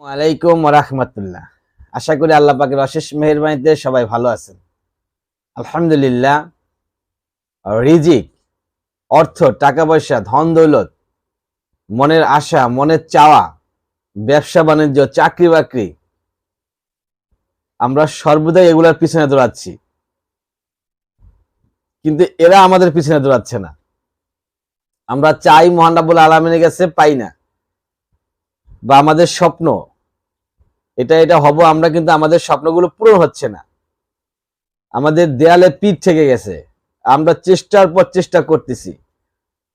ওয়ালাইকুম রাহমাতুল্লাহ আশা করি আল্লাহ পাকের অশেষ মেহরবানিতে সবাই ভালো আছেন। আলহামদুলিল্লাহ, রিজিক, অর্থ টাকা পয়সা ধন দৌলত, মনের আশা, মনের চাওয়া, ব্যবসা বাণিজ্য চাকরি বাকরি আমরা সর্বদাই এগুলার পিছনে দৌড়াচ্ছি। কিন্তু এরা আমাদের পিছনে দৌড়াচ্ছে না। আমরা চাই মহান রাব্বুল আলমিনের কাছে পাই না। বা আমাদের স্বপ্ন এটা এটা হব, আমরা কিন্তু আমাদের স্বপ্নগুলো পূরণ হচ্ছে না। আমাদের দেয়ালে পিঠ থেকে গেছে। আমরা চেষ্টার পর চেষ্টা করতেছি।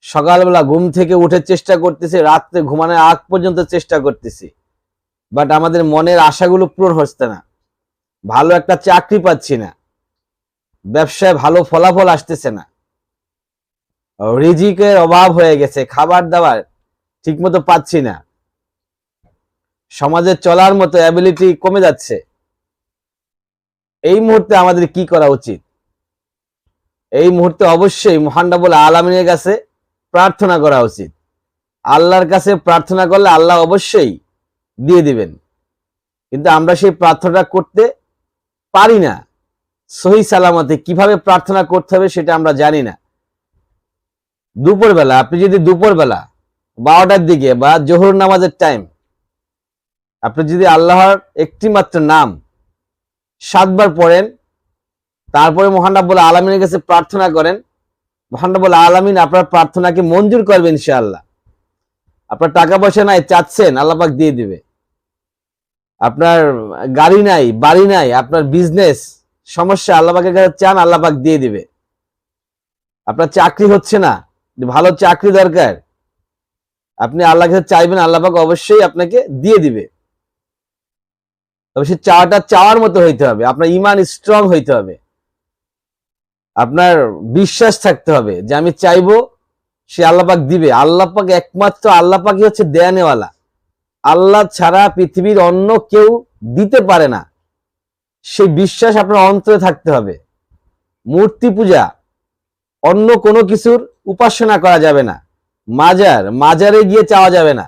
সকালবেলা ঘুম থেকে উঠে চেষ্টা করতেছি, রাত্রে ঘুমানোর আগ পর্যন্ত চেষ্টা করতেছি। বাট আমাদের মনের আশাগুলো পূরণ হচ্ছে না। ভালো একটা চাকরি পাচ্ছি না। ব্যবসায় ভালো ফলাফল আসতেছে না। রিজিকের অভাব হয়ে গেছে, খাবার দাবার ঠিকমতো পাচ্ছি না। সমাজে চলার মতো অ্যাবিলিটি কমে যাচ্ছে। এই মুহূর্তে আমাদের কি করা উচিত? এই মুহূর্তে অবশ্যই মহান্ডাবুল আলমিনের কাছে প্রার্থনা করা উচিত। আল্লাহর কাছে প্রার্থনা করলে আল্লাহ অবশ্যই দিয়ে দিবেন। কিন্তু আমরা সেই প্রার্থনাটা করতে পারি না। সহি সালামতে কীভাবে প্রার্থনা করতে হবে সেটা আমরা জানি না। দুপুরবেলা, আপনি যদি দুপুরবেলা বারোটার দিকে বা জোহর নামাজের টাইম আপনি যদি আল্লাহর একটি মাত্র নাম সাতবার পড়েন, তারপরে মহানাবুল আলমিনের কাছে প্রার্থনা করেন মহানাবুল আলমিন আপনার প্রার্থনাকে মঞ্জুর করবেন ইনশাআল্লাহ। আপনার টাকা পয়সা নাই, চাচ্ছেন আল্লাপাক দিয়ে দিবে। আপনার গাড়ি নাই, বাড়ি নাই, আপনার বিজনেস সমস্যা আল্লাপাকের কাছে চান আল্লাপাক দিয়ে দিবে। আপনার চাকরি হচ্ছে না, ভালো চাকরি দরকার। আপনি আল্লাহ কাছে চাইবেন আল্লাপাক অবশ্যই আপনাকে দিয়ে দিবে। তবে সে চাওয়াটা চাওয়ার মতো হইতে হবে। আপনার ইমান স্ট্রং হইতে হবে। আপনার বিশ্বাস থাকতে হবে যে আমি চাইব সে আল্লাপাক দিবে। আল্লাপাক একমাত্র, আল্লাপাকই হচ্ছে দেয়ানেওয়ালা। আল্লাহ ছাড়া পৃথিবীর অন্য কেউ দিতে পারে না। সেই বিশ্বাস আপনার অন্তরে থাকতে হবে। মূর্তি পূজা, অন্য কোনো কিছুর উপাসনা করা যাবে না। মাজার, মাজারে গিয়ে চাওয়া যাবে না।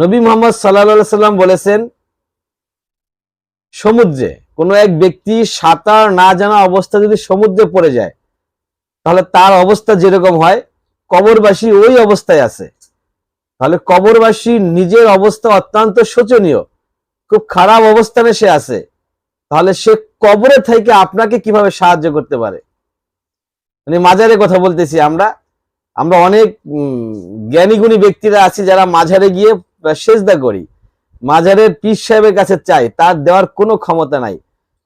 নবী মোহাম্মদ সাল্লা সাল্লাম বলেছেন, সমুদ্রে কোনো এক ব্যক্তি সাঁতার না জানা অবস্থা যদি সমুদ্রে পড়ে যায়, তাহলে তার অবস্থা যেরকম হয়, কবরবাসী ওই অবস্থায় আছে। তাহলে কবরবাসী নিজের অবস্থা অত্যন্ত শোচনীয়, খুব খারাপ অবস্থানে সে আছে। তাহলে সে কবরে থেকে আপনাকে কীভাবে সাহায্য করতে পারে? মানে মাজারে কথা বলতেছি আমরা। আমরা অনেক জ্ঞানীগুণী ব্যক্তিরা আছি যারা মাঝারে গিয়ে সেজদা করি। মাঝারের পীর সাহেবের কাছে চাই, তার দেওয়ার কোনো ক্ষমতা নাই।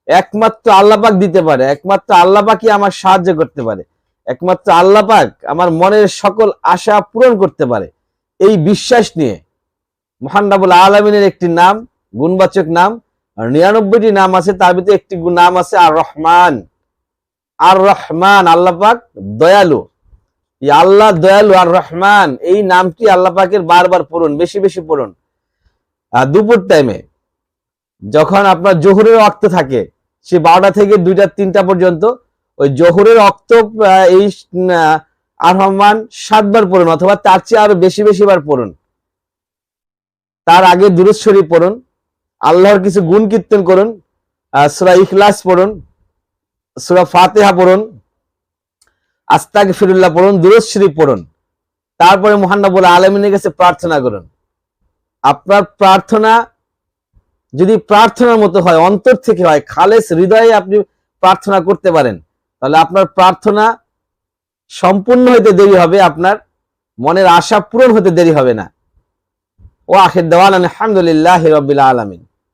একমাত্র আল্লাপাক দিতে পারে, একমাত্র আল্লাপাকই আমার সাহায্য করতে পারে, একমাত্র আল্লাপাক আমার মনের সকল আশা পূরণ করতে পারে। এই বিশ্বাস নিয়ে মহান্ডাবুল আলমিনের একটি নাম, গুণবাচক নাম, আর নিরানব্বইটি নাম আছে, তার ভিতরে একটি নাম আছে আর রহমান আর রহমান আল্লাপাক দয়ালু। আল্লাহ দয়ালু আর রহমান, এই নামটি আল্লাহ পাকের বারবার পড়ুন, বেশি বেশি পড়ুন। দুপুর টাইমে যখন আপনার জোহরের অক্ত থাকে, সে বারোটা থেকে দুইটা, তিনটা পর্যন্ত ওই জোহরের অক্ত এই আর রহমান সাতবার পড়ুন অথবা তার চেয়ে আরও বেশি বেশি বার পড়ুন। তার আগে দুরুশ্বরী পড়ুন, আল্লাহর কিছু গুণ কীর্তন করুন সুরা ইখলাস পড়ুন, সুরা ফাতেহা পড়ুন আস্তাক ফিরুল্লাহ পড়ুন, দুরুদ শরীফ পড়ুন। তারপরে মহান্নবুল আলমিনের কাছে প্রার্থনা করুন। আপনার প্রার্থনা যদি প্রার্থনার মতো হয়, অন্তর থেকে হয়, খালেস হৃদয়ে আপনি প্রার্থনা করতে পারেন। তাহলে আপনার প্রার্থনা সম্পূর্ণ হইতে দেরি হবে, আপনার মনের আশা পূরণ হতে দেরি হবে না। ও আখের দেওয়ান আলহামদুলিল্লাহ রবিল আলমিন।